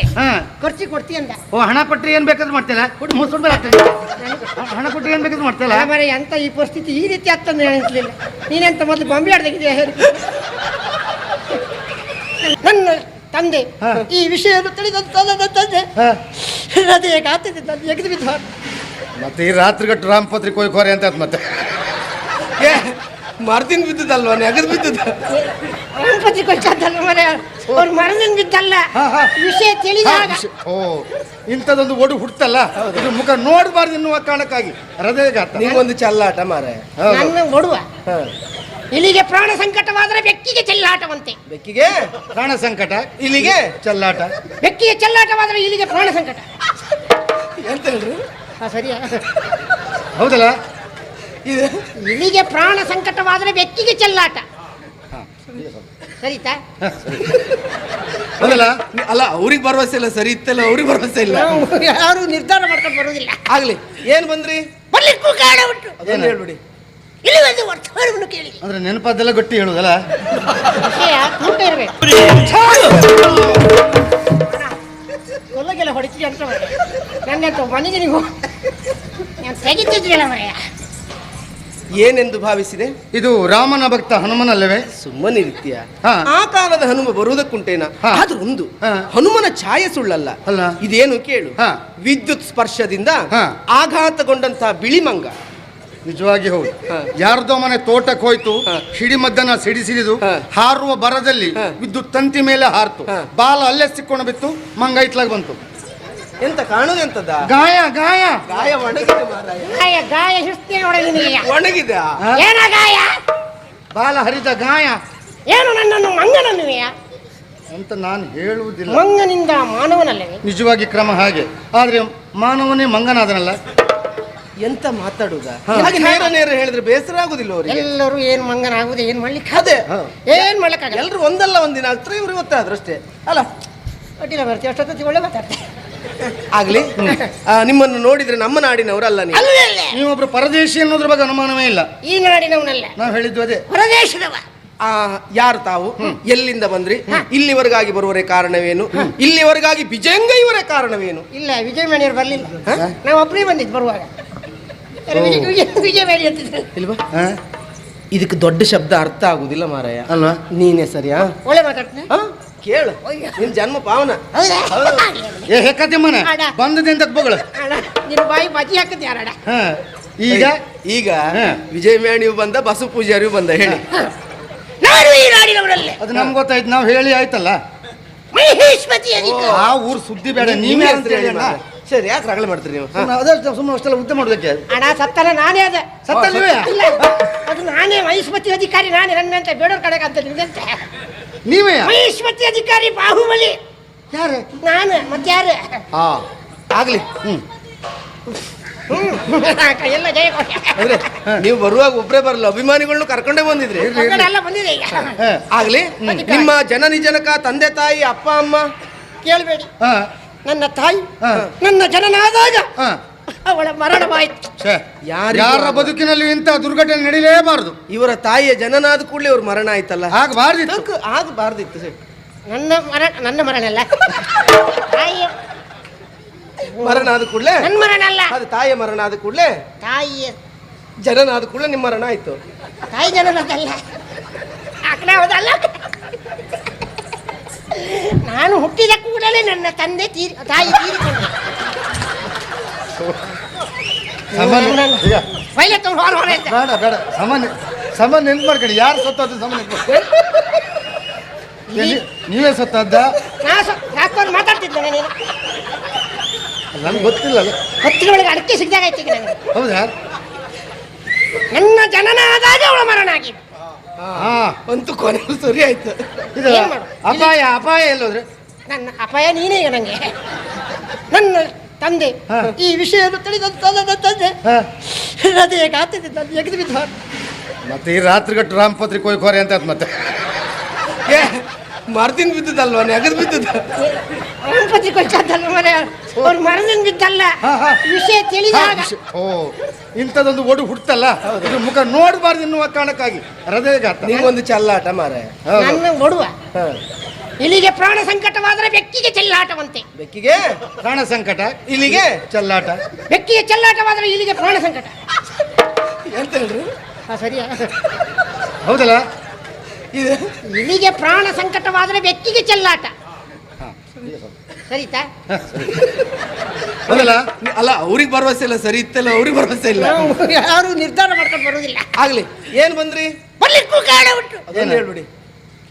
ಅಂತೆ ಹಾ. ಖರ್ಚಿ ಕೊಡ್ತಿ ಅಂದ. ಓ ಹಣ ಕೊಟ್ಟರೆ ಏನ್ ಬೇಕಾದ್ರೂ ಮಾಡ್ತಿಲ್ಲ ಮುಸುಡ್ ಮೇಲೆ ಆಗ್ತದೆ ಹಣ ಕೊಟ್ಟರೆ ಏನ್ ಬೇಕಾದ್ರೂ ಮಾಡ್ತಿಲ್ಲ ಅಲ್ಲ ಮರೆ ಎಂತ ಈ ಪರಿಸ್ಥಿತಿ ಈ ರೀತಿ ಆಗ್ತಂದ್ರೆ ನೀನೆಂತ ಮೊದಲು ಬೊಂಬೆ ಆಡ್ದಾಗಿದೆಯಾ ಹೇಳಿ. ನನ್ನ ತಂದೆ. ಈ ವಿಷಯವನ್ನು ನನ್ನ ತಂದೆ ಅದೇ ಹೃದಯ ಗಾತದೆ ನಾನು ಎಗೆದು ಬಿದ್ದ ಮತ್ತೆ ಈ ರಾತ್ರಿಗಟ್ಟು ಹೋಗಿ ಕೊಯ್ಕೋರೆ ಅಂತ ಮತ್ತೆ. ಏ ಮರ್ದಿನ್ ಬಿದ್ದದಲ್ವಾ? ನೆಗದ್ ಬಿದ್ದದ? ಗಣಪತಿ ಕೊಚ್ಚಲ್ಲ ಮರೆ ಅವ್ರು ಮರದಿಂದ ಬಿದ್ದಲ್ಲ. ವಿಷಯ ತಿಳಿದಾಗ. ಓ ಇಂಥದೊಂದು ಒಡು ಹುಟ್ಟಲ್ಲ ಇದು ಮುಖ ನೋಡಬಾರ್ದು ಎನ್ನುವ ಕಾರಣಕ್ಕಾಗಿ ಹೃದಯಘಾತ. ನೀವೊಂದು ಚಲ್ಲಾಟ ಮಾರೆ. ನನ್ನ ಒಡುವ. ಇಲ್ಲಿಗೆ ಪ್ರಾಣ ಸಂಕಟವಾದರೆ ಬೆಕ್ಕಿಗೆ ಚೆಲ್ಲಾಟವಂತೆ. ಬೆಕ್ಕಿಗೆ? ಪ್ರಾಣ ಸಂಕಟ? ಇಲ್ಲಿಗೆ ಚೆಲ್ಲಾಟ. ಬೆಕ್ಕಿಗೆ ಚೆಲ್ಲಾಟವಾದರೆ ಇಲ್ಲಿಗೆ ಪ್ರಾಣ ಸಂಕಟ. ಎಂತ ಹೇಳ್ರಿ ಹಾ ಸರಿಯಾ? ಹೌದಲ್ಲ? ಇಲ್ಲಿಗೆ ಪ್ರಾಣ ಸಂಕಟವಾದರೆ ಬೆಕ್ಕಿಗೆ ಚೆಲ್ಲಾಟ. ಸರಿತಾ? ಹೌದಲ್ಲ? ಅಲ್ಲ ಅವ್ರಿಗೆ ಭರವಸೆ ಇಲ್ಲ ಸರಿ ಇತ್ತಲ್ಲ ಅವ್ರಿಗೆ ಭರವಸೆ ಇಲ್ಲ. ಯಾರು ನಿರ್ಧಾರ ಮಾಡ್ಕೊಂಡು ಬರೋದಿಲ್ಲ ಆಗ್ಲಿ ಏನ್ ಬಂದ್ರಿ? ಬರ್ಲಿಕ್ಕೂ ಕಾರಣ ಉಂಟು. ಅದೇನ್ ಹೇಳ್ಬಿಡಿ? ಇಲ್ಲಿ ಒಂದು ವರ್ತಮಾನವನ್ನು ಕೇಳಿ. ಅಂದ್ರೆ ನೆನಪಾದೆಲ್ಲ ಗಟ್ಟಿ ಹೇಳುದಲ್ಲ? ತೂಕ ಇರಬೇಕು. ಕೊಲ್ಲಗೆಲ್ಲ ಹೊಡಿತೀವಿ ಅಂತ ನನ್ನಂತ ಮನೆಗೆ ನೀವು ನಾನು ತೆಗಿತಿದ್ರಲ್ಲ ಮರೆಯ ಏನೆಂದು ಭಾವಿಸಿದೆ? ಇದು ರಾಮನ ಭಕ್ತ ಹನುಮನಲ್ಲವೇ? ಸುಮ್ಮನೆ ರೀತಿಯ. ಆ ಕಾಲದ ಹನುಮ ಬರುವುದಕ್ಕುಂಟೇನ. ಆದ್ರೂ ಒಂದು ಹನುಮನ ಛಾಯೆ ಸುಳ್ಳಲ್ಲ. ಅಲ್ಲ. ಇದೇನು ಕೇಳು. ಹಾ. ವಿದ್ಯುತ್ ಸ್ಪರ್ಶದಿಂದ. ಆಘಾತಗೊಂಡಂತಹ ಬಿಳಿಮಂಗ ನಿಜವಾಗಿ ಹೌದು. ಯಾರ್ದೋ ಮನೆ ತೋಟಕ್ಕೆ ಹೋಯ್ತು ಹಿಡಿಮದ್ದನ್ನ ಸಿಡಿಮದ್ದನ್ನ ಸಿಡಿಸಿಡಿದು ಹಾರುವ ಬರದಲ್ಲಿ ವಿದ್ಯುತ್ ತಂತಿ ಮೇಲೆ ಹಾರ್ತು. ಬಾಲ ಅಲ್ಲೇ ಸಿಕ್ಕೊಂಡು ಬಿತ್ತು ಮಂಗ ಇತ್ಲಾಗ ಬಂತು. ಎಂತ ಕಾಣುದೆಂತದ ಗಾಯ ಗಾಯ. ಗಾಯ ಒಣಗಿದೆ ಮಾರಾಯ. ಗಾಯ ಗಾಯ ಹಿಡಿಸ್ತೇನೆ ಒಣಗಿದೆ? ಏನ ಗಾಯ? ಬಾಲ ಹರಿದ ಗಾಯ. ಏನು ನನ್ನನ್ನು ಮಂಗನನ್ನುವೆಯ ಅಂತ ನಾನು ಹೇಳುವುದಿಲ್ಲ. ಮಂಗನಿಂದ ಮಾನವನಲ್ಲವೇ ನಿಜವಾಗಿ ಕ್ರಮ ಹಾಗೆ. ಆದ್ರೆ ಮಾನವನೇ ಮಂಗನಾದನಲ್ಲ. ಎಂತ ಮಾತಾಡುದ. ಹಾಗೆ ನೇರ ನೇರ ಹೇಳಿದ್ರೆ ಬೇಸರ ಆಗುದಿಲ್ಲ ಅವರಿಗೆ. ಎಲ್ಲರೂ ಏನ್ ಮಂಗನಾಗುವುದು ಏನ್ ಮಾಡ್ಲಿಕ್ಕೆ ಅದೇ. ಏನ್ ಮಾಡ್ಲಿಕ್ಕೆ ಎಲ್ಲರೂ ಒಂದಲ್ಲ ಒಂದಿನ ಆಗ್ತಾರೆ ಇವ್ರು ಗೊತ್ತಾದ್ರು ಅಷ್ಟೇ. ಅಲ್ಲ ಅಡ್ಡಿಲ್ಲ ಬರ್ತೀವಿ ಅಷ್ಟೊತ್ತಿ ಒಳ್ಳೆ ಮಾತಾಡ್ತಾರೆ ಆಗ್ಲಿ. ಆ, ನಿಮ್ಮನ್ನು ನೋಡಿದ್ರೆ ನಮ್ಮ ನಾಡಿನವರಲ್ಲ ನೀವು. ಅಲ್ಲ ನೀವೊಬ್ರು ಪರದೇಶಿ ಅನ್ನೋದ್ರ ಬಗ್ಗೆ ಅನುಮಾನವೇ ಇಲ್ಲ. ಈ ನಾಡಿನವನಲ್ಲ. ನಾವು ಹೇಳಿದ್ದು ಅದೇ. ಹೊರದೇಶದವ ಆ ಯಾರು ತಾವು? ಎಲ್ಲಿಂದ ಬಂದ್ರಿ? ಇಲ್ಲಿವರೆಗಾಗಿ ಬರುವರೆ ಕಾರಣವೇನು? ಇಲ್ಲಿವರೆಗಾಗಿ ವಿಜಯಂಗ ಇವರ ಕಾರಣವೇನು? ಇಲ್ಲ ವಿಜಯ ಮೇಣಿಯವ್ರು ಬರ್ಲಿಲ್ಲ ನಾವು ಒಬ್ಬರೇ ಬಂದಿದ್ದು ಬರುವಾಗ. ವಿಜಯ- ಮೇಣಿ ಅಂತಿದ್ರು ಇಲ್ವಾ? ಹಾ? ಇದಕ್ಕೆ ದೊಡ್ಡ ಶಬ್ದ ಅರ್ಥ ಆಗುದಿಲ್ಲ ಮಾರಾಯ. ಅಲ್ವಾ? ನೀನೇ ಸರಿಯಾ? ಒಳ್ಳೆ ಮಾತಾಡ್ತೀನಿ? ಹಾ? ಕೇಳು. ನಿನ್ ಜನ್ಮ ಪಾವನ. ಏ. ಬಂದದಿಂದ ಬಗಳ ನಿನ್ನ ಬಾಯಿ ಯಾರಡ ಈಗ? ಈಗ. ವಿಜಯ ಮೇಣಿಯು ಬಂದ ಬಸು ಪೂಜಾರಿಯು ಬಂದ ಹೇಳಿ. ನಾನು ಈ ನಾಡಿನವರಲ್ಲೇ. ಅದು ನಮ್ಗೆ ಗೊತ್ತಾಯ್ತು ನಾವು ಹೇಳಿ ಆಯ್ತಲ್ಲ. ಆ ಊರು ಸುದ್ದಿ ಬೇಡ ನೀವೇ ಅಂತ ಹೇಳಿ ಸರಿ ಯಾಕೆ ರಗಳೆ ಮಾಡ್ತೀರಿ ನೀವು? ಅದಷ್ಟು ಸುಮ್ಮನೆ ಅಷ್ಟೆಲ್ಲ ಉದ್ದ ಮಾಡೋದಕ್ಕೆ. ಅಣ್ಣ ಸತ್ತಲ್ಲ ನಾನೇ ಅದ. ಸತ್ತಲ್ಲ ಅದು ನಾನೇ ಮಹೇಶ್ವತಿ ಅಧಿಕಾರಿ ನಾನೇ ನನ್ನಂತೆ ಬೇಡೋರ್ ಕಡೆಗೆ ಅಂತ ನಿಮ್ದಂತೆ ನೀವೇ? ಮಹೇಶ್ವತಿ ಅಧಿಕಾರಿ ಬಾಹುಬಲಿ. ಯಾರು? ನಾನು ಯಾರು ಹಾ ಆಗ್ಲಿ. ಹ್ಮ್. ಎಲ್ಲ ಜಯ ಕೊಟ್ಟ ಅಂದ್ರೆ ನೀವು ಬರುವಾಗ ಒಬ್ರೇ ಬರಲ್ಲ ಅಭಿಮಾನಿಗಳನ್ನು ಕರ್ಕೊಂಡೇ ಬಂದಿದ್ರಿ. ಎಲ್ಲ ಬಂದಿದೆ ಈಗ. ಹಾ. ಆಗ್ಲಿ. ನಿಮ್ಮ ಜನ ನಿಜನಕ ತಂದೆ ತಾಯಿ ಅಪ್ಪ ಅಮ್ಮ? ಕೇಳ್ಬೇಡಿ. ಹಾ. ನನ್ನ ತಾಯಿ ಹಾ. ನನ್ನ ಜನನಾದಾಗ ಹಾ. ಅವಳ ಮರಣವಾಯಿತು. ಛೇ, ಯಾರಿಗೂ ಯಾರ ಆಗಲ್ಲ. ಬದುಕಿನಲ್ಲಿ ಇಂಥ ದುರ್ಘಟನೆ ನಡೀಲೇಬಾರದು. ಇವರ ತಾಯಿಯ ಜನನಾದ ಕೂಡಲೇ ಇವ್ರ ಮರಣ ಆಯ್ತಲ್ಲ? ಆಗಬಾರ್ದಿತ್ತು. ಆಗಬಾರ್ದಿತ್ತು ಸರ್. ನನ್ನ ಮರಣ ನನ್ನ ಮರಣ ಅಲ್ಲ. ತಾಯಿಯ ಮರಣ ಆದ ಕೂಡಲೇ? ನನ್ನ ಮರಣ ಅಲ್ಲ. ಅದು ತಾಯಿಯ ಮರಣ ಆದ ಕೂಡಲೇ? ತಾಯಿಯ ಜನನಾದ ಕೂಡಲೇ ನಿಮ್ಮ ಮರಣ ಆಯ್ತು. ತಾಯಿ ಜನನದಲ್ಲ. ಆಕಡೆ ಹೌದಲ್ಲ. ನಾನು ಹುಟ್ಟಿದ ಕೂಡಲೇ ನನ್ನ ತಂದೆ ತೀರಿ ತಾಯಿ ತೀರಿಕೊಂಡ. ಸಾಮಾನ್ಯ ಈಗ ಪೈಲೆ ತಗೊಂಡು ಹೊರ ಹೊರ ಇದ್ದ. ಬೇಡ ಬೇಡ ಸಾಮಾನ್ಯ ಸಾಮಾನ್ಯ ನೆನ್ಪು ಮಾಡ್ಕೊಳ್ಳಿ ಯಾರು ಸತ್ತದ್ದು ಸಾಮಾನ್ಯ ನೆನ್ಪು ನೀ- ನೀವೇ ಸತ್ತದ್ದ ಯಾಕೊಂದು ಮಾತಾಡ್ತಿದ್ದೆ ನೀನು ನನಗೆ ಗೊತ್ತಿಲ್ಲ ಹತ್ತಿರ ಒಳಗೆ ಅಡಕೆ ಸಿಗ್ದಾಗ ಐತಿ ಈಗ ನನಗೆ ಹೌದಾ ನನ್ನ ಜನನ ಆದಾಗ ಅವಳ ಮರಣ ಆಗಿದೆ ಹಾ ಅಂತೂ ಕೊನೆ ಸರಿ ಆಯ್ತು ಇದು ಏನ್? ಅಪಾಯ ಅಪಾಯ ಎಲ್ಲೋದ್ರೆ ನನ್ನ ಅಪಾಯ ನೀನೇ ಈಗ ನನಗೆ ನನ್ನ ತಂದೆ. ಈ ವಿಷಯವನ್ನು ತಿಳಿದಂತ ನನ್ನ ತಂದೆ. ಅದೇ ಹೃದಯ ನಾನು ಎಗೆದು ಬಿದ್ದ ಮತ್ತೆ ಈ ಪತ್ರಿ ರಾಮಪತ್ರಿ ಕೊಯ್ಕೋರೆ ಅಂತ ಆಯ್ತು ಮತ್ತೆ. ಏ ಮರ್ದಿನ್ ಬಿದ್ದದಲ್ವಾ ನೆಗದ್ ಬಿದ್ದದ? ಗಣಪತಿ ಕೊಚ್ಚಲ್ಲ ಮರೆ? ಅವ್ರು ಮರದಿಂದ ಬಿದ್ದಲ್ಲ. ವಿಷಯ ತಿಳಿದಾಗ. ಓ ಇಂಥದೊಂದು ಒಡು ಹುಡ್ತಲ್ಲ ಇದು ಮುಖ ನೋಡಬಾರ್ದು ಎನ್ನುವ ಕಾರಣಕ್ಕಾಗಿ. ಹೃದಯಘಾತ. ನೀವೊಂದು ಚಲ್ಲಾಟ ಮಾರೇ. ನನ್ನ ಒಡುವ. ಇಲ್ಲಿಗೆ ಪ್ರಾಣ ಸಂಕಟವಾದರೆ ಬೆಕ್ಕಿಗೆ ಚೆಲ್ಲಾಟವಂತೆ. ಬೆಕ್ಕಿಗೆ ಪ್ರಾಣ ಸಂಕಟ ಇಲ್ಲಿಗೆ ಚೆಲ್ಲಾಟ. ಬೆಕ್ಕಿಗೆ ಚೆಲ್ಲಾಟವಾದರೆ ಇಲ್ಲಿಗೆ ಪ್ರಾಣ ಸಂಕಟ. ಎಂತ ಹೇಳ್ರಿ? ಸರಿಯಾ? ಹೌದಲ್ಲ? ಇದು ಇಲ್ಲಿಗೆ ಪ್ರಾಣ ಸಂಕಟವಾದರೆ ಬೆಕ್ಕಿಗೆ ಚೆಲ್ಲಾಟ. ಸರಿತಾ? ಹೌದಲ್ಲ? ಅಲ್ಲ ಅವ್ರಿಗೆ ಭರವಸೆ ಇಲ್ಲ ಸರಿ ಇತ್ತಲ್ಲ ಅವ್ರಿಗೆ ಭರವಸೆ ಇಲ್ಲ. ಯಾರು ನಿರ್ಧಾರ ಮಾಡ್ಕೊಂಡು ಬರುವುದಿಲ್ಲ. ಆಗ್ಲಿ ಏನ್ ಬಂದ್ರಿ? ಬರ್ಲಿಕ್ಕೂ ಕಾರಣ ಉಂಟು. ಹೇಳ್ಬಿಡಿ.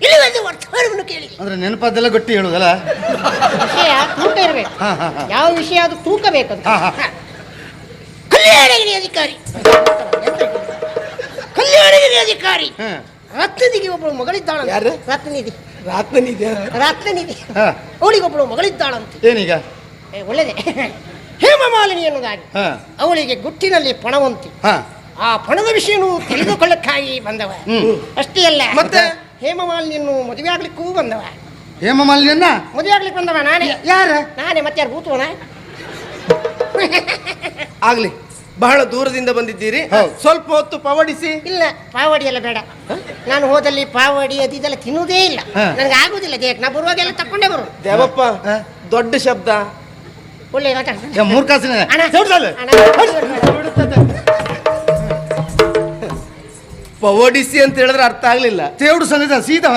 ಇಲ್ಲಿ ಒಂದು ವರ್ತಮಾನವನ್ನು ಕೇಳಿ. ಅಂದ್ರೆ ನೆನಪದ್ದೆಲ್ಲ ಗಟ್ಟಿ ಹೇಳುದಲ್ಲ? ವಿಷಯ ತೂಕ ಇರಬೇಕು. ಹಾ, ಹಾ, ಹಾ. ಯಾವ ವಿಷಯ ಅದು ತೂಕ ಬೇಕು ಹಾ, ಹಾ. ಹಾ. ಕಲ್ಯಾಣಗಿರಿ ಅಧಿಕಾರಿ. ಕಲ್ಯಾಣಗಿರಿ ಅಧಿಕಾರಿ. ಹಾ. ಒಬ್ಬಳು ಮಗಳಿದ್ದಾಳ ಯಾರು? ರತ್ನನಿಧಿ. ರಾತ್ನನಿದ್ಯಾ ರತ್ನನಿಧಿ. ಹಾ. ಅವಳಿಗೊಬ್ಬಳು ಮಗಳಿದ್ದಾಳಂತೆ. ಏನೀಗ? ಏ, ಒಳ್ಳೆದೆ. ಹೇಮಮಾಲಿನಿ ಎನ್ನುವುದಾಗಿ. ಹಾ. ಅವಳಿಗೆ ಗುಟ್ಟಿನಲ್ಲಿ ಪಣವಂತಿ. ಹಾ. ಆ ಪಣದ ವಿಷಯನು ತಿಳಿದುಕೊಳ್ಳಕ್ಕಾಗಿ ಬಂದವ. ಹ್ಮ್. ಅಷ್ಟೇ ಅಲ್ಲ. ಮತ್ತೆ? ಹೇಮಮಾಲಿನಿಯನ್ನು ಮದುವೆ ಆಗ್ಲಿಕ್ಕೂ ಬಂದವ. ಹೇಮಮಾಲಿನಿಯನ್ನ? ಮದುವೆ ಆಗ್ಲಿಕ್ಕೆ ಬಂದವ ನಾನೇ. ಯಾರ? ನಾನೇ ಮತ್ತೆ ಯಾರು ಭೂತವನ? ಆಗ್ಲಿ. ಬಹಳ ದೂರದಿಂದ ಬಂದಿದ್ದೀರಿ. ಸ್ವಲ್ಪ ಹೊತ್ತು ಪಾವಡಿಸಿ. ಇಲ್ಲ ಪಾವಡಿ ಎಲ್ಲ ಬೇಡ. ನಾನು ಹೋದಲ್ಲಿ ಪಾವಡಿ ಅದು ಇದೆಲ್ಲ ತಿನ್ನುವುದೇ ಇಲ್ಲ. ನನಗೆ ಆಗುದಿಲ್ಲ ದೇಹಕ್ಕೆ ನಾ ಬರುವಾಗೆಲ್ಲ ತಕೊಂಡೇ ಬರು ದೇವಪ್ಪ ದೊಡ್ಡ ಶಬ್ದ. ಒಳ್ಳೆ ಮೂರ್ಖಾಸಿನ ಪವಡಿಸಿ ಅಂತ ಹೇಳಿದ್ರೆ ಅರ್ಥ ಆಗ್ಲಿಲ್ಲ ತೇವಡು ಸಂಗೀತ ಸೀದಾ.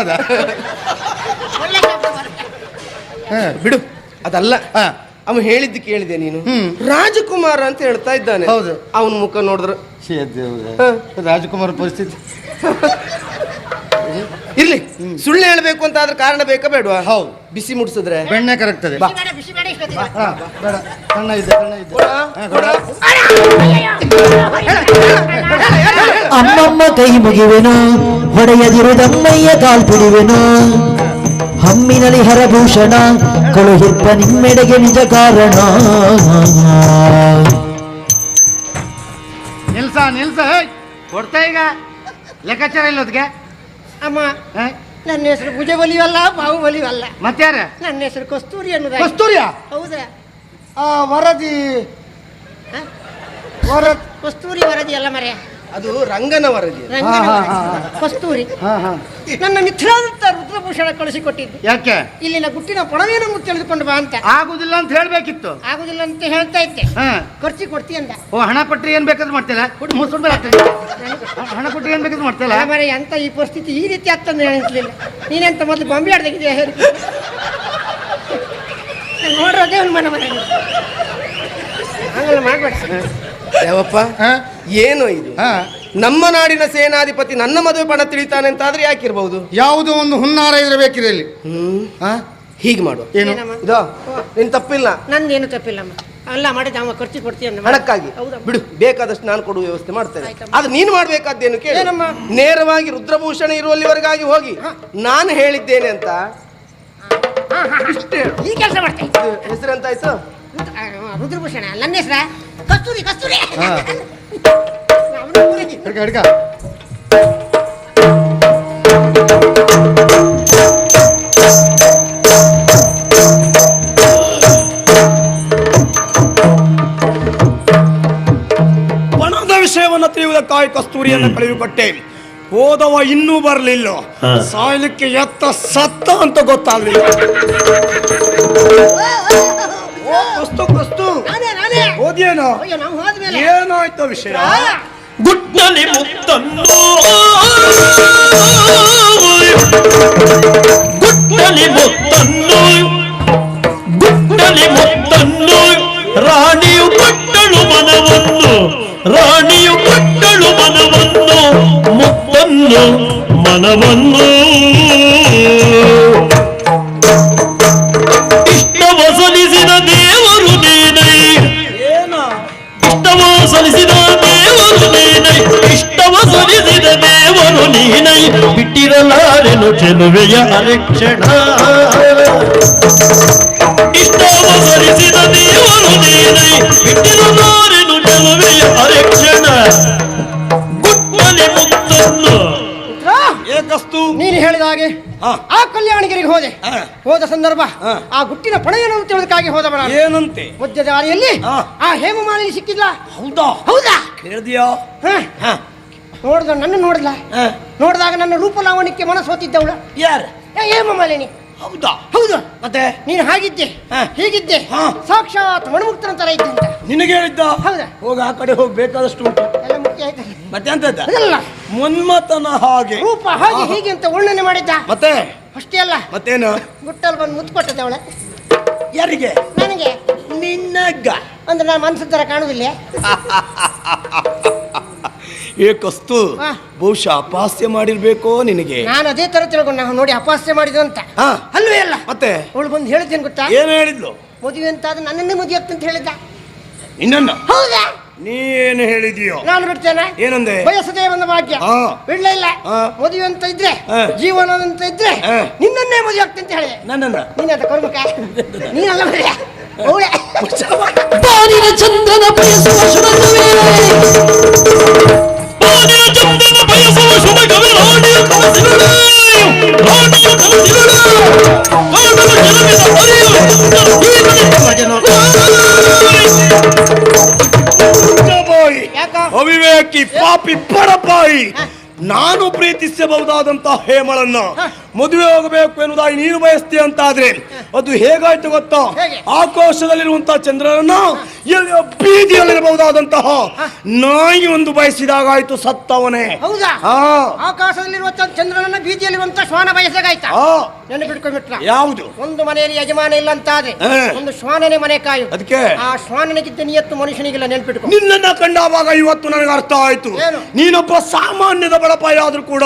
ಹಾ. ಬಿಡು ಅದಲ್ಲ ಅವನು ಅವ ಹೇಳಿದ್ದು ಕೇಳಿದೆ ನೀನು. ರಾಜಕುಮಾರ ಅಂತ ಹೇಳ್ತಾ ಇದ್ದಾನೆ ಹೌದು. ಅವನ ಮುಖ ನೋಡಿದ್ರು. ರಾಜಕುಮಾರ ಪರಿಸ್ಥಿತಿ ಇರ್ಲಿ. ಸುಳ್ಳು ಹೇಳ್ಬೇಕು ಅಂತ ಆದ್ರೆ ಕಾರಣ ಬೇಕಾ ಬೇಡವಾ? ಹೌದು. ಬಿಸಿ ಮುಟ್ಸಿದ್ರೆ ಬೆಣ್ಣೆ ಕರಗ್ತದೆ. ಬಿಸಿ ಬೇಡ. ಹಾ, ಸಣ್ಣ ಇದೆ ಸಣ್ಣ ಇದೆ ಕೊಡ, ಹಾ, ಕೊಡ. ಅಮ್ಮಮ್ಮ ಕೈ ಮುಗಿವೆನು ಹೊಡೆಯದಿರುದಮ್ಮಯ್ಯ ಕಾಲ್ಪಿಡುವೆನು ಹಮ್ಮಿನಲಿ ಹರಭೂಷಣ ಕಳುಹಿರ್ಪ ನಿಮ್ಮೆಡೆಗೆ ನಿಜ ಕಾರಣ. ನಿಲ್ಸ ನಿಲ್ಸ ಹೇಯ್. ಕೊಡ್ತಾ ಈಗ? ಲೆಕ್ಕಾಚಾರ ಇಲ್ಲ ಅಮ್ಮ ನನ್ನ ಹೆಸರು ಭುಜ ಬಲಿವಲ್ಲ ಬಾವು ಬಲಿವಲ್ಲ. ಮತ್ಯಾರ ನನ್ನ ಹೆಸರು ಕಸ್ತೂರಿ ಅನ್ನೋದ ಕಸ್ತೂರಿಯ? ಹೌದಾ. ಆ ವರದಿ. ಹ? ವರದ್ ಕಸ್ತೂರಿ ವರದಿ ಅಲ್ಲ ಮರೆ ಅದು ರಂಗನ ವರದಿ ರಂಗನ ಹಾ, ಹಾ, ವರದಿ. ಹಾ, ಹಾ. ಕಸ್ತೂರಿ ನನ್ನ ಮಿತ್ರರಾದಂತ ರುದ್ರಭೂಷಣ ಕಳಿಸಿಕೊಟ್ಟಿದ್ದು. ಯಾಕೆ? ಇಲ್ಲಿನ ಗುಟ್ಟಿನ ಪಣವೇನನ್ನು ತಿಳಿದುಕೊಂಡು ಬಾ ಅಂತ. ಆಗುದಿಲ್ಲ ಅಂತ ಹೇಳ್ಬೇಕಿತ್ತು. ಆಗುದಿಲ್ಲ ಅಂತ ಹೇಳ್ತಾ ಇದ್ದೆ. ಹಾ. ಖರ್ಚಿ ಕೊಡ್ತಿ ಅಂದ. ಓ ಹಣ ಕೊಟ್ರಿ ಏನ್ ಬೇಕಾದ್ರೂ ಮಾಡ್ತಿಲ್ಲ ಮುಸ್ಕೊಂಡ್ ಬೇಡ ಆಗ್ತದೆ. ಹಣ ಕೊಟ್ರಿ ಏನ್ ಬೇಕಾದ್ರೂ ಮಾಡ್ತಿಲ್ಲ ಮರೆ ಅಂತ ಈ ಪರಿಸ್ಥಿತಿ ಈ ರೀತಿ ಆಗ್ತಂದ್ರೆ ಅನಿಸ್ಲಿಲ್ಲ ನೀನೆಂತ ಮೊದಲು ಬಾಂಬೆ ಆಡ್ದಾಗಿದೆಯಾ ಹೇಳಿ. ನೋಡ್ರದೇ ಒಂದು ಮನೆ ಮನೆ ಹಂಗಲ್ಲ ಮಾಡ್ಬೇಡ. ದೇವಪ್ಪ ಹಾ? ಏನು ಇದು? ಹಾ. ನಮ್ಮ ನಾಡಿನ ಸೇನಾಧಿಪತಿ ನನ್ನ ಮದುವೆ ಪಣ ತಿಳಿತಾನೆ ಅಂತ ಆದ್ರೆ ಯಾಕಿರ್ಬಹುದು ಯಾವುದೋ ಒಂದು ಹುನ್ನಾರ ಇರಬೇಕಿದೆ ಇಲ್ಲಿ. ಹಾ? ಹೀಗೆ ಮಾಡು. ಏನು? ಇದು ನಿನ್ ತಪ್ಪಿಲ್ಲ. ನಂದೇನು ತಪ್ಪಿಲ್ಲ ಅಲ್ಲ ಮಾಡಿದ ಅವ ಖರ್ಚು ಕೊಡ್ತೀವಿ ಹಣಕ್ಕಾಗಿ. ಬಿಡು ಬೇಕಾದಷ್ಟು ನಾನು ಕೊಡುವ ವ್ಯವಸ್ಥೆ ಮಾಡ್ತೇನೆ. ಅದು ನೀನು ಮಾಡಬೇಕಾದ್ದೇನು ಕೇಳಿ. ಏನಮ್ಮ? ನೇರವಾಗಿ ರುದ್ರಭೂಷಣ ಇರುವಲ್ಲಿವರೆಗಾಗಿ ಹೋಗಿ. ನಾನು ಹೇಳಿದ್ದೇನೆ ಅಂತ. ಈ ಕೆಲಸ ಹೆಸರು ಹೆಸರೆಂತಾಯ್ತು ರುದ್ರ- ಆ, ರುದ್ರಭೂಷಣ. ನನ್ನ ಹೆಸರ? ಕಸ್ತೂರಿ ಕಸ್ತೂರಿ. ಹಾ. ಅವ್ನು ಊರಿಗೆ- ಹಿಡ್ಕ ಹಿಡ್ಕ. ಪಣದ ವಿಷಯವನ್ನು ಕಸ್ತೂರಿಯನ್ನು ಕಳೆದುಕೊಟ್ಟೆ ಹೋದವ ಇನ್ನೂ ಬರಲಿಲ್ಲ. ಸಾಯ್ಲಿಕ್ಕೆ ಎತ್ತ ಸತ್ತ ಅಂತ ಗೊತ್ತಾಗ್ಲಿಲ್ಲ. ಓ ನಾನೇ ಹೋದ್ಯೇನೋ ಅಯ್ಯೋ ನಾವು ಹೋದ್ಮೇಲೆ ಏನಾಯ್ತು ವಿಷಯ ಆ, ಗುಡ್ಡಲಿ ಮುತ್ತನ್ನು ಗುಡ್ಡಲಿ ಮುತ್ತನ್ನು ಗುಡ್ಡಲಿ ಮುತ್ತನ್ನು ರಾಣಿಯು ಕೊಟ್ಟಳು ಮನವನ್ನು ರಾಣಿಯು ಕೊಟ್ಟಳು ಮನವನ್ನು ಮುತ್ತನ್ನು ಮನವನ್ನು ಬಿಟ್ಟಿರಲಾರೆನು ಚೆಲುವೆಯ ಅರಕ್ಷಣ. ಇಷ್ಟವ ಧರಿಸಿದ ದೇವರು ನೀನೈ ಬಿಟ್ಟಿರಲಾರೆನು ಚೆಲುವೆಯ ಅರಕ್ಷಣ. ಗುಟ್ಟಲಿ ಮುತ್ತನ್ನು. ಏಕಸ್ತು. ನೀನು ಹೇಳಿದ ಹಾಗೆ ಹಾ. ಆ ಕಲ್ಯಾಣಗಿರಿಗೆ ಹೋದೆ. ಹಾ. ಹೋದ ಸಂದರ್ಭ ಆ ಗುಟ್ಟಿನ ಪಣೆಯನ್ನು ತಿಳಿದಕ್ಕಾಗಿ ಹೋದ ನಾನು. ಏನಂತೆ? ಮಧ್ಯ ದಾರಿಯಲ್ಲಿ ಹಾ. ಆ ಹೇಮಮಾಲಿನಿ ಸಿಕ್ಕಿಲ್ಲ ಹೌದಾ? ಹೌದಾ? ಕೇಳಿದ್ಯೋ? ಹ. ಹ. ನೋಡ್ದ ನನ್ನ ನೋಡ್ದ ಹ. ನೋಡಿದಾಗ ನನ್ನ ರೂಪ ಲಾವಣ್ಯಕ್ಕೆ ಮನಸ್ಸು ಹೋತಿದ್ದವಳು ಯಾರ? ಏ ಮಾಲಿನಿ ಹೌದಾ? ಹೌದು. ಮತ್ತೆ? ನೀನು ಹಾಗಿದ್ದೆ. ಹೀಗಿದ್ದೆ. ಸಾಕ್ಷಾತ್ ಮಣಮುಕ್ತನ ತರ ಇದ್ದೆ ಅಂತ. ನಿನಗೆ ಹೇಳಿದ್ದ? ಹೌದಾ? ಹೋಗ ಆ ಕಡೆ ಹೋಗಿ ಬೇಕಾದಷ್ಟು ಉಂಟು. ಎಲ್ಲ ಮುಖ್ಯ ಆಯ್ತು ಮತ್ತೆ ಅಂತ ಇಲ್ಲ ಮುನ್ಮತನ ಹಾಗೆ. ರೂಪ ಹಾಗೆ ಹೀಗೆ ಅಂತ ವರ್ಣನೆ ಮಾಡಿದ್ದ. ಮತ್ತೆ? ಅಷ್ಟೇ ಅಲ್ಲ. ಮತ್ತೇನು? ಗುಟ್ಟಲ್ಲಿ ಬಂದು ಮುತ್ತು ಕೊಟ್ಟದೆ ಅವಳೆ. ಯಾರಿಗೆ? ನನಗೆ. ನಿನ್ನಗ್ಗ ಅಂದ್ರೆ ನಾನು ಮನ್ಸಿನ ತರ ಕಾಣುದಿಲ್ಲ ಕಸ್ತು ಹಾ. ಬಹುಶಃ ಅಪಾಸ್ಯ ಮಾಡಿರ್ಬೇಕೋ ನಿನಗೆ. ನಾನು ಅದೇ ತರ ತಿಳ್ಕೊಂಡು. ನಾವು ನೋಡಿ ಅಪಾಸ್ಯ ಮಾಡಿದಂತ ಅಂತ. ಹಾ. ಅಲ್ವೇ ಅಲ್ಲ? ಮತ್ತೆ? ಅವಳು ಬಂದು ಹೇಳಿದ್ದೇನು ಗೊತ್ತಾ? ಏನು ಹೇಳಿದ್ಲು? ಮದುವೆ ಅಂತ ಆದ್ರೆ ನನ್ನನ್ನೇ ಮದುವೆ ಆಗ್ತಂತ ಹೇಳಿದ್ದ. ನಿನ್ನನ್ನ? ಹೌದಾ? ನೀ ಏನು ಹೇಳಿದೀಯೋ? ನಾನು ಬಿಡ್ತೇನೆ. ಏನಂದೆ? ಬಯಸದೇ ಒಂದು ಭಾಗ್ಯ. ಹಾ. ಬಿಡ್ಲೇ ಇಲ್ಲ. ಹಾ. ಮದುವೆ ಅಂತ ಇದ್ರೆ ಹಾ. ಜೀವನ ಅಂತ ಇದ್ರೆ ಹಾ. ನಿನ್ನನ್ನೇ ಮದುವೆ ಆಗ್ತಂತ ಹೇಳಿದೆ. ನನ್ನನ್ನ? ನೀನ್ ಅದ ಕರ್ಮಕ? ನೀನಲ್ಲ. ಅವಳೆ? ಚಂದನ ಬಯಸುವ ಅವಿವೇಕಿ ಪಾಪಿ ಪಡಪಾಯಿ. ನಾನು ಪ್ರೀತಿಸಬಹುದಾದಂತಹ ಹೇಮಳನ್ನ. ಮದುವೆ ಹೋಗಬೇಕು ಎನ್ನುವುದಾಗಿ ನೀನು ಬಯಸ್ತೀಯ ಅಂತಾದ್ರೆ ಅದು ಹೇಗಾಯ್ತು ಗೊತ್ತಾ? ಆಕಾಶದಲ್ಲಿರುವಂತಹ ಚಂದ್ರನನ್ನ ಬೀದಿಯಲ್ಲಿರಬಹುದಾದಂತಹ ನಾಯಿ ಒಂದು ಬಯಸಿದಾಗಾಯ್ತು ಸತ್ತವನೇ. ಹೌದಾ? ಆಕಾಶದಲ್ಲಿರುವ ಚಂದ್ರನನ್ನ ಬೀದಿಯಲ್ಲಿರುವಂತ ಶ್ವಾನ ಬಯಸಾಗಾಯ್ತಾ ಬಿಟ್ಕೊಂಡ್ಬಿಟ್ರ ಯಾವುದು? ಒಂದು ಮನೆಯಲ್ಲಿ ಯಜಮಾನ ಇಲ್ಲ ಅಂತಾದ್ರೆ ಹಾ. ಒಂದು ಶ್ವಾನನೇ ಮನೆ ಕಾಯು. ಅದಕ್ಕೆ? ಆ ಶ್ವಾನನಿಗಿದ್ದ ನಿಯತ್ತು ಮನುಷ್ಯನಿಗಿಲ್ಲ ನೆನ್ಪಿಟ್ಕೊ. ನಿನ್ನನ್ನ ಕಂಡಾವಾಗ ಇವತ್ತು ನನಗೆ ಅರ್ಥ ಆಯ್ತು? ನೀನೊಬ್ಬ ಸಾಮಾನ್ಯದ ಬಡಪಾಯಿ ಆದ್ರೂ ಕೂಡ.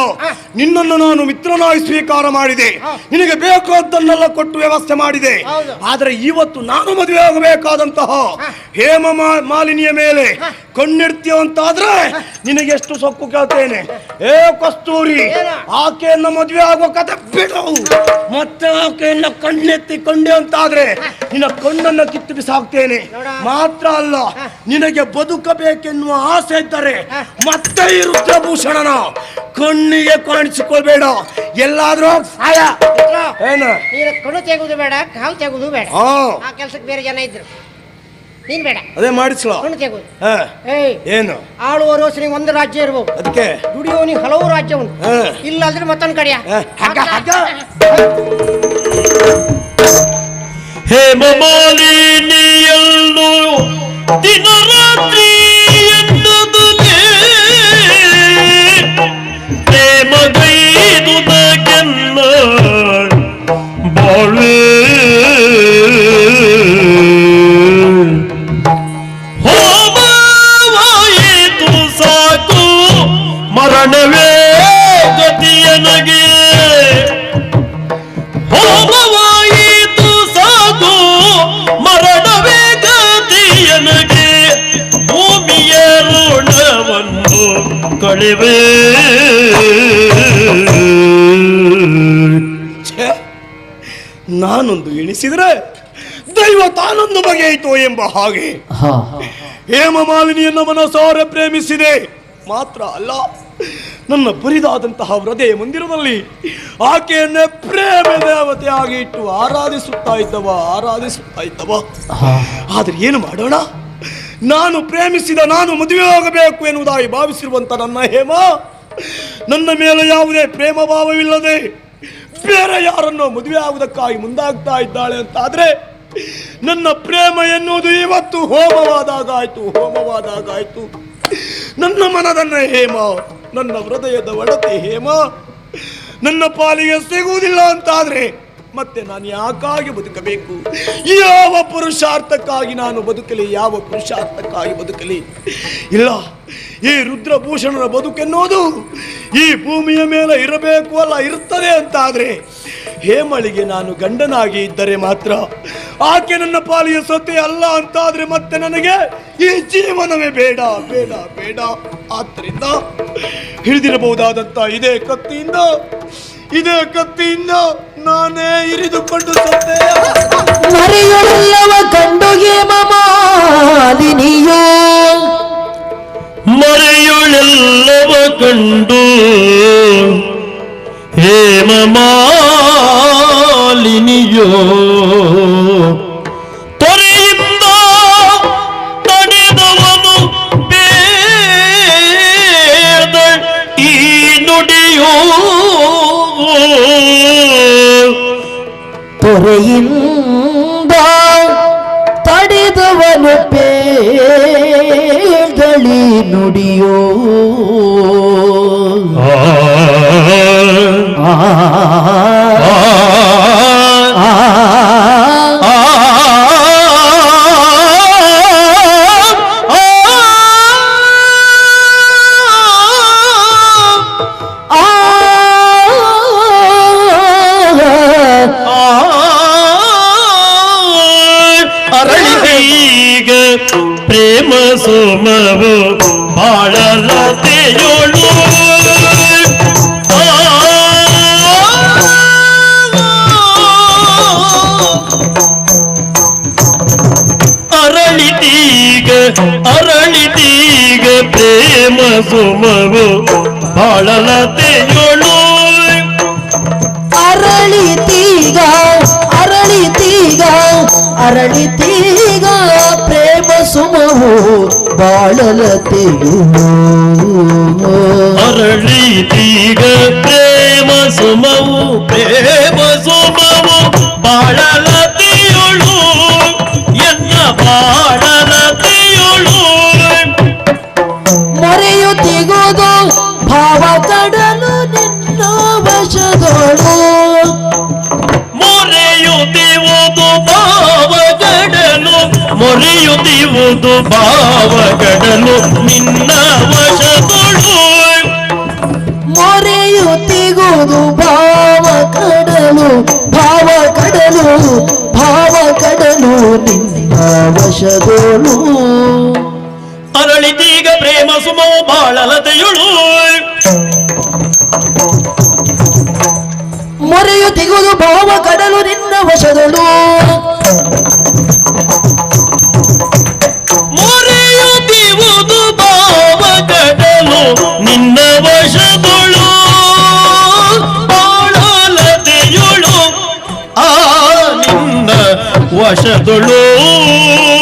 ನಿನ್ನನ್ನು ನಾನು ಮಿತ್ರನಾಗಿ ಸ್ವೀಕಾರ ಮಾಡಿದೆ. ನಿನಗೆ ಬೇಕಾದ್ದನ್ನೆಲ್ಲ ಕೊಟ್ಟು ವ್ಯವಸ್ಥೆ ಮಾಡಿದೆ. ಆದರೆ ಇವತ್ತು ನಾನು ಮದುವೆ ಆಗಬೇಕಾದಂತಹ ಹೇಮ ಮಾಲಿನಿಯ ಮೇಲೆ ಕಣ್ಣಿಡ್ತೀವಂತಾದ್ರೆ ನಿನಗೆ ಎಷ್ಟು ಸೊಕ್ಕು ಕೇಳ್ತೇನೆ. ಏ ಕಸ್ತೂರಿ ಆಕೆಯನ್ನ ಮದುವೆ ಆಗುವ ಕತೆ ಬಿಡು. ಮತ್ತೆ ಆಕೆಯನ್ನ ಕಣ್ಣೆತ್ತಿ ಕಂಡೆ ಅಂತಾದ್ರೆ ನಿನ್ನ ಕಣ್ಣನ್ನ ಕಿತ್ತು ಬಿಸಾಕ್ತೇನೆ. ಮಾತ್ರ ಅಲ್ಲ ನಿನಗೆ ಬದುಕಬೇಕೆನ್ನುವ ಆಸೆ ಇದ್ದರೆ. ಮತ್ತೆ ಈ ರುದ್ರಭೂಷಣನ ಕಣ್ಣಿಗೆ ಕಾಣಿಸಿಕೊಳ್ಬೇಡ ಎಲ್ಲಾದ್ರೂ ಏನು? ಕಣ್ಣು ತೆಗುದು ಬೇಡ ಕಾಲು ತೆಗೋದು ಬೇಡ. ಹಾ ಆ ಕೆಲ್ಸಕ್ಕೆ ಬೇರೆ ಜನ ಇದ್ರು. ನೀನ್ ಬೇಡ. ಅದೇ ಮಾಡಿಸ್ಲೋ? ಹಣ್ಣು ತೆಗೋದು. ಏನು ಏಯ್. ಏನು? ಆಳುವ ರೋಸನಿಗೆ ಒಂದು ರಾಜ್ಯ ಇರ್ಬೋದು. ಅದಕ್ಕೆ? ದುಡಿಯೋನಿಗೆ ಹಲವು ರಾಜ್ಯ ಉಂಟು. ಹ. ಇಲ್ಲ ಅಂದ್ರೆ ಮತ್ತೊಂದು ಕಡೆಯ? ಹೇ. ಹಗ್ಗ, ದಿನರಾತ್ರಿ ಎನ್ನದನೆ ಪ್ರೇಮಗೈದುದಗೆನ್ನ ಛೇ, ನಾನೊಂದು ಎಣಿಸಿದ್ರೆ ದೈವ ತಾನೊಂದು ಬಗೆಯಿತು ಎಂಬ ಹಾಗೆ. ಹಾ ಹೇಮ ಮಾಲಿನಿಯನ್ನು ಮನಸಾರೆ ಪ್ರೇಮಿಸಿದೆ. ಮಾತ್ರ ಅಲ್ಲ ನನ್ನ ಬರಿದಾದಂತಹ ಹೃದಯ ಮಂದಿರದಲ್ಲಿ ಆಕೆಯನ್ನೇ ಪ್ರೇಮ ದೇವತೆಯಾಗಿ ಇಟ್ಟು ಆರಾಧಿಸುತ್ತಾ ಇದ್ದವ ಆರಾಧಿಸುತ್ತಾ ಇದ್ದವ. ಆದ್ರೆ ಏನು ಮಾಡೋಣ? ನಾನು ಪ್ರೇಮಿಸಿದ ನಾನು ಮದುವೆ ಆಗಬೇಕು ಎನ್ನುವುದಾಗಿ ಭಾವಿಸಿರುವಂತ ನನ್ನ ಹೇಮ, ನನ್ನ ಮೇಲೆ ಯಾವುದೇ ಪ್ರೇಮ ಭಾವವಿಲ್ಲದೆ ಬೇರೆ ಯಾರನ್ನು ಮದುವೆ ಆಗುವುದಕ್ಕಾಗಿ ಮುಂದಾಗ್ತಾ ಇದ್ದಾಳೆ ಅಂತಾದ್ರೆ ನನ್ನ ಪ್ರೇಮ ಎನ್ನುವುದು ಇವತ್ತು ಹೋಮವಾದಾಗಾಯ್ತು ಹೋಮವಾದಾಗಾಯ್ತು. ನನ್ನ ಮನದನ್ನ ಹೇಮ, ನನ್ನ ಹೃದಯದ ಒಡತೆ ಹೇಮ. ನನ್ನ ಪಾಲಿಗೆ ಸಿಗುವುದಿಲ್ಲ ಅಂತಾದ್ರೆ ಮತ್ತೆ ನಾನು ಯಾಕಾಗಿ ಬದುಕಬೇಕು? ಯಾವ ಪುರುಷಾರ್ಥಕ್ಕಾಗಿ ನಾನು ಬದುಕಲಿ? ಯಾವ ಪುರುಷಾರ್ಥಕ್ಕಾಗಿ ಬದುಕಲಿ? ಇಲ್ಲ, ಈ ರುದ್ರಭೂಷಣರ ಬದುಕೆನ್ನುವುದು ಈ ಭೂಮಿಯ ಮೇಲೆ ಇರಬೇಕು ಅಲ್ಲ ಇರ್ತದೆ ಅಂತಾದರೆ ಹೇಮಳಿಗೆ ನಾನು ಗಂಡನಾಗಿ ಇದ್ದರೆ ಮಾತ್ರ ಆಕೆ ನನ್ನ ಪಾಲಿಯ ಸೊತೆ ಅಲ್ಲ ಅಂತಾದರೆ ಮತ್ತೆ ನನಗೆ ಈ ಜೀವನವೇ ಬೇಡ ಬೇಡ ಬೇಡ. ಆದ್ದರಿಂದ ಹಿಡಿದಿರಬಹುದಾದಂಥ ಇದೇ ಕತ್ತಿಯಿಂದ ಇದೇ ಕತ್ತಿಯಿಂದ ನಾನೇ ಇರಿದುಕೊಂಡು ಸತ್ತೆ ಮರೆಯುಳ್ಳವ ಕಂಡು ಹೇಮಾಲಿನಿಯೋ ಮರೆಯುಳೆಲ್ಲವ ಸುಮವು ಬಾಳಲತೆಯೋಳು. ಅರಳಿತೀಗ ಅರಳಿತೀಗ ಅರಳಿತೀಗ ಪ್ರೇಮ ಸುಮವು ಬಾಳಲತೆಯು. ಅರಳಿದೀಗ ಪ್ರೇಮ ಸುಮವು ಪ್ರೇಮ ಮೊರೆಯುತ್ತಿವುದು ಭಾವಗಡಲು ನಿನ್ನ ವಶದೊಳು ಮೊರೆಯುತ್ತಿಗುವುದು ಭಾವ ಕಡಲು ಭಾವ ಕಡಲು ಭಾವ ಕಡಲು ನಿನ್ನ ವಶದೊಳು ಅರಳಿದೀಗ ಪ್ರೇಮ ಸುಮವು ಬಾಳಲತೆಯೊಳು. ಮೊರೆಯುತ್ತಿಗುವುದು ಭಾವ ಕಡಲು ನಿನ್ನ ವಶದೊಳು ಆ ನಿನ್ನ ವಶದೊಳು